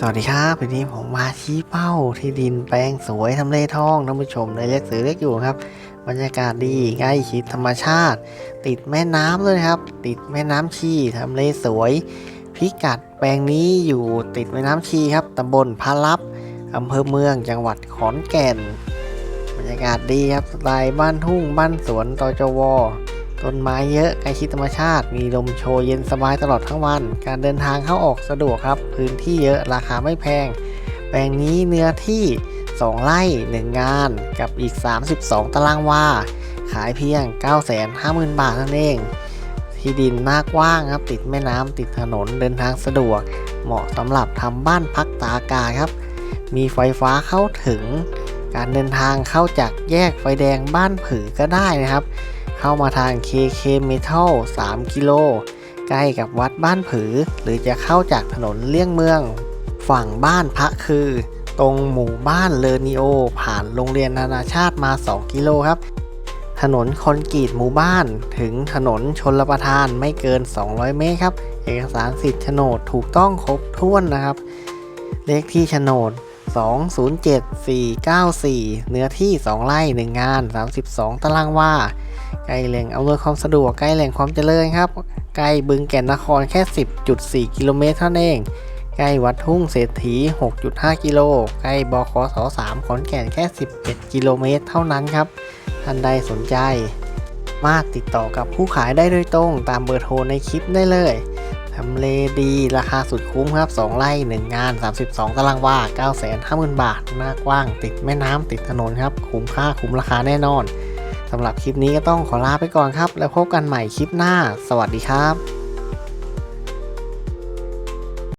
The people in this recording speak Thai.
สวัสดีครับวันนี้ผมมาชี้เป้าที่ดินแปลงสวยทำเลทองท่านผู้ชมในเล็กสือเล็กอยู่ครับ บรรยากาศดีใกล้ชิดธรรมชาติ ติดแม่น้ำเลยครับ ติดแม่น้ำชีทำเลสวย พิกัดแปลงนี้อยู่ติดแม่น้ำชีครับตำบลพาลับอำเภอเมืองจังหวัดขอนแก่น บรรยากาศดีครับสไตล์บ้านทุ่งบ้านสวนตจว ต้นไม้เยอะใกล้ชิดธรรมชาติ มีลมโชยเย็นสบายตลอดทั้งวัน การเดินทางเข้าออกสะดวกครับ พื้นที่เยอะราคาไม่แพง แปลงนี้เนื้อที่ 2 ไร่ 1 งาน กับอีก 32 ตารางวา ขายเพียง 950,000 บาทเท่านั้นเอง ที่ดินหน้ากว้างครับ ติดแม่น้ำติดถนนเดินทางสะดวก เหมาะสำหรับทำบ้านพักตากอากาศครับ มีไฟฟ้าเข้าถึง การเดินทางเข้าจากแยกไฟแดงบ้านผือก็ได้นะครับ เข้ามาทาง KK Metal 3 กิโล ใกล้กับวัดบ้านผือ หรือจะเข้าจากถนนเลี่ยงเมือง ฝั่งบ้านพระคือ ตรงหมู่บ้านเลอนิโอ ผ่านโรงเรียนนานาชาติมา 2 กิโลครับ ถนนคอนกรีตหมู่บ้าน ถึงถนนชนรับประทานไม่เกิน 200 เมตรครับ เอกสารสิทธิ์โฉนดถูกต้องครบถ้วนนะครับ เลขที่โฉนด 207494 เนื้อที่ 2 ไร่ 1 งาน 32 ตารางวาใกล้แหล่งอำนวยความสะดวกใกล้แหล่งความเจริญครับ ใกล้บึงแก่นนครแค่ 10.4 กิโลเมตรเท่านั้นเอง ใกล้วัดทุ่งเศรษฐี 6.5 กิโล ใกล้บคส3ขอนแก่นแค่ 11 กิโลเมตรเท่านั้นครับ ท่านใดสนใจ มาติดต่อกับผู้ขายได้โดยตรงตามเบอร์โทรในคลิปได้เลย ทำเลดีราคาสุดคุ้มครับ 2 ไร่ 1 งาน 32 ตารางวา 950,000 บาท หน้ากว้าง ติดแม่น้ำติดถนนครับ คุ้มค่าคุ้มราคาแน่นอนสำหรับคลิปนี้ก็ต้องขอลาไปก่อนครับ แล้วพบกันใหม่คลิปหน้า สวัสดีครับ